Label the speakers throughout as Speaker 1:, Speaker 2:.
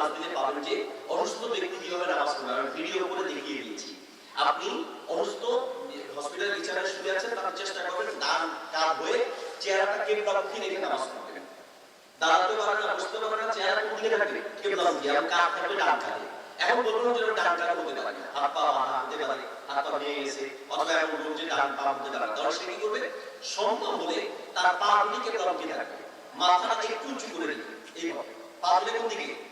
Speaker 1: Search দিলে পাবেন যে অসুস্থ ব্যক্তি কীভাবে নামাজ পড়বে? আমি ভিডিও করে দেখিয়ে দিয়েছি। আপনি অসুস্থ হসপিটালের বিছানায় শুয়ে আছেন, তার চেষ্টা করবেন ডান কাত হয়ে চেহারাটা কেবলামুখী রেখে নামাজ পড়বেন দাঁড়াতে পারবেন না, বসতে পারবেন না চেহারা কোন দিকে থাকবে কেবলামুখী এবং কাত থাকবে ডান এখন বলুন যে ডান হতে পারে হাত পা পারে, হাত পা অথবা এমন বলুন যে ডান পা হতে পারে তাহলে সে কি করবে? সম্ভব হলে তার পা থাকবে মাথাটা একটু উঁচু করে দিবে এইভাবে পা কোন দিকে?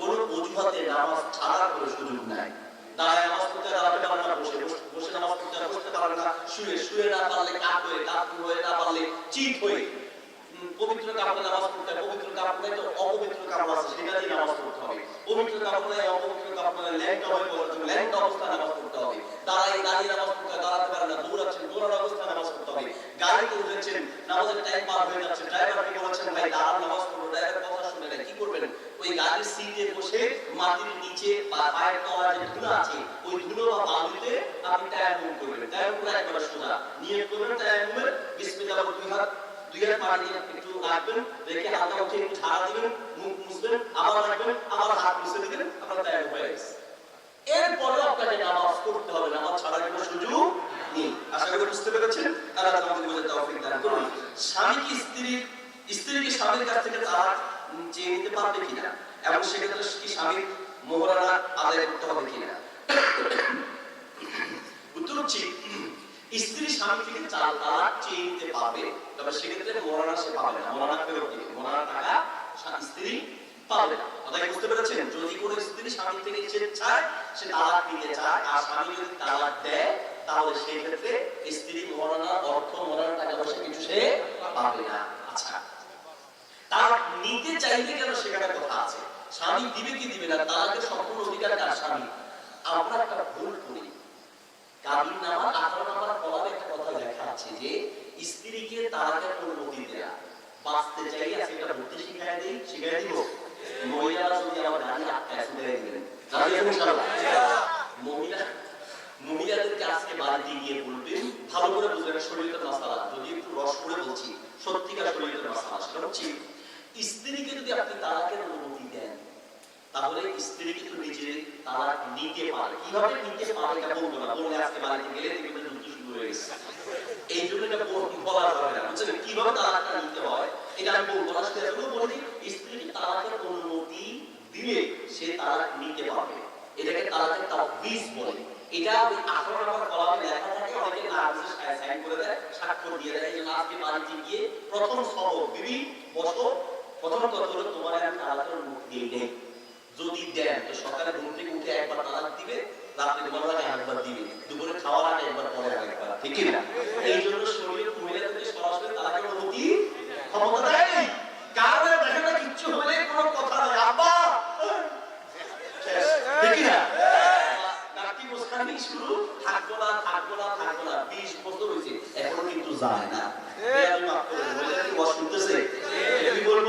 Speaker 1: কোন অজুহাতে নামাজ ছাড়া কোনো সুযোগ নাই। দাঁড়ায় নামাজ পড়তে দাঁড়াতে পারে না বসে বসে- নামাজ পড়তে বসতে পারে না শুয়ে শুয়ে না পারলে কাত হয়ে কাত হয়ে না পারলে চিত হয়ে পবিত্র কাপড়ে নামাজ পড়তে হয় পবিত্র কাপড়ে তো অপবিত্র কাপড় আছে, সেটা দিয়ে নামাজ পড়তে হবে। পবিত্র কাপড়ে, অপবিত্র কাপড়ে ল্যাংটা হয়ে পড়তে হবে ল্যাংটা অবস্থায় নামাজ পড়তে হবে। দাঁড়ায় দাঁড়িয়ে নামাজ পড়তে দাঁড়াতে পারে না, দৌড়াচ্ছেন দৌড়ানো অবস্থায় নামাজ পড়তে হবে। গাড়িতে উঠেছেন, নামাজের টাইম পার হয়ে যাচ্ছে ড্রাইভারকে বলেছেন, ভাই, দাঁড়ান নামাজ পড়ব ড্রাইভার কথা শুনে না কি করবেন ওই গাড়ির বসে মাটির নিচে পায়ের তলায় যে ধুলো আছে ওই ধুলো বা বালুতে আপনি তায়াম্মুম করবেন। তায়াম্মুম একবার সোজা। নিয়ে করবেন তায়াম্মুমের বিসমিল্লাহ দুই হাত দুই হাত দিয়ে একটু রাখবেন, রেখে হাতটা উঠে একটু ঝাড়া দিবেন, মুখ মুছবেন, আবার রাখবেন, আবার হাত মুছে দিবেন, আপনার তায়াম্মুম হয়ে গেছে। এরপরে আপনাকে নামাজ পড়তে হবে, নামাজ ছাড়ার কোনো সুযোগ নেই। আশা করি বুঝতে পেরেছেন? আল্লাহ আমাদের বোঝার তৌফিক দান করুন। স্ত্রী স্ত্রী স্বামীর কাছ থেকে তালাক চেয়ে নিতে পারবে কিনা? এবং সেক্ষেত্রে কি স্বামীর মোহরানা আদায় করতে হবে কিনা? উত্তর হচ্ছে, স্ত্রী স্বামী থেকে চাল তালাক চেয়ে নিতে পারবে, তবে সেক্ষেত্রে মোহরানা সে পাবে না। মোহরানা ফেরত দিবে। মোহরানা টাকা স্ত্রী পাবে না। কথাই বুঝতে পেরেছেন? যদি কোনো স্ত্রী স্বামী থেকে নিতে চায়, সে তালাক নিতে চায়, আর স্বামী যদি তালাক দেয়, তাহলে সেই ক্ষেত্রে স্ত্রী মরণা অর্থ মরণা টাকা পয়সা কিছু সে পাবে না। আচ্ছা। তালাক নিতে চাইলে কেন সেখানে কথা আছে। স্বামী দিবে কি দিবে না, তালাকের সম্পূর্ণ অধিকার কার স্বামী আমরা একটা ভুল করি। কাবিন নামা, আঠারো নাম্বার কলামে একটা কথা লেখা আছে যে, স্ত্রীকে তালাকের অনুমতি দেয়া। বাঁচতে চাই, আজকে একটা বুদ্ধি শিখাই দিই। শিখাই দিব? মহিলারা যদি আমার গাড়ি আটকায় শুনে ইনশাআল্লাহ? মহিলা, মহিলাদেরকে আজকে বাড়িতে গিয়ে বলবেন ভালো করে বুঝবেন শরীরের মাসালা। যদি একটু রস করে বলছি, সত্যিকার শরীরের মাসালা, সেটা হচ্ছে স্ত্রীকে যদি আপনি তালাকের অনুমতি দেন, তাহলে স্ত্রী কিন্তু নিজে তালাক নিতে পারে, কীভাবে নিতে পারে এটা বলব না, বললে আজকে বাড়িতে গেলে যুদ্ধ শুরু হয়ে গেছে। এই জন্য এটা বল- যাবে না কীভাবে তালাকটা নিতে হয়, এটা আমি বলব না সেটা বলি স্ত্রীকে তালাকের অনুমতি দিলে সে তালাক নিতে পারবে। এটাকে তালাকের তাবিজ বলে। এটা ওই কলামে লেখা থাকে, অনেকে সাইন করে দেয়, স্বাক্ষর দিয়ে দেয় আজকে বাড়িতে গিয়ে প্রথম বিবি প্রথম হলো তোমার আমি তালাকের দিয়ে দেই যদি দেন, তো সকালে ঘুম থেকে উঠে একবার তালাক দিবে রাতে ঘুমানোর আগে একবার দিবে। দুপুরে খাওয়ার আগে একবার পরে একবার, ঠিক না? এই জন্য শরীর মহিলাদেরকে সরাসরি তালাকের অনুমতি ক্ষমতা দেয় কারণ দেখে না, কিচ্ছু হলে কোনো কথা নাই আব্বা! ঠিক না? থাকব না থাকব না থাকব না, বিশ বছর হয়েছে, এখনও কিন্তু যায় না এই আমি মাফ করে দেবো। মহিলারা কি ওয়াজ শুনতেছে আমি বলব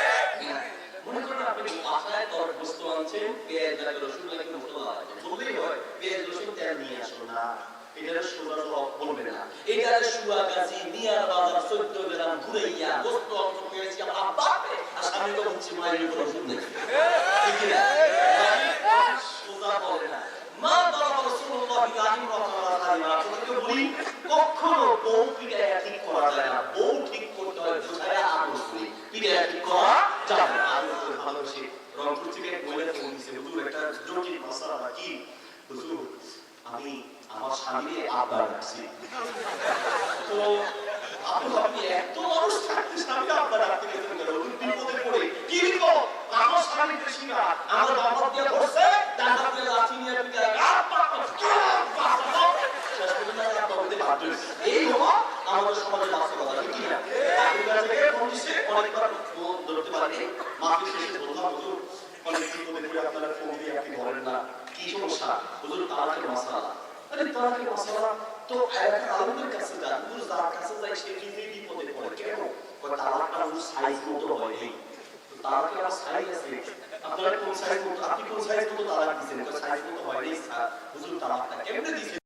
Speaker 1: আর কখনো বউ পিটায়া ঠিক করা যায় না। বউ ঠিক করতে হয় পিটায়া ঠিক করা যাবে না আদর করে ভালোবেসে রংপুর থেকে এক মহিলা ফোন দিছে হুজুর একটা জটিল মাসলা কি হুজুর আমি আমার স্বামীকে আবদার রাখছি। তো আপনি আপনি এত মানুষ থাকতে স্বামী আবদার রাখতে গেছেন কেন? বিপদে পড়ে কি বিপদ আমার স্বামী বেশি আমার বাবা দিয়ে ধরছে ডান হাত লাঠি নিয়ে পিটা এই হলো আমাদের সমাজের বাস্তবতা, ঠিক না? এখনকার থেকে ফোন দিচ্ছে অনেকবার ধরতে পারেনি। মাকে শেষে বললাম অনেক বিপদে পড়ে আপনারা ফোন দিয়ে আপনি ধরেন না, কি সমস্যা হুজুর তালাকের মশালা আরে তালাকের মশালা তো একটা আলমের কেন? সাইজ মতো কোন আপনি কোন সাইজ মতো তালাক দিচ্ছেন সাইজ মতো হয় হুজুর, তালাকটা কেমনে দিচ্ছেন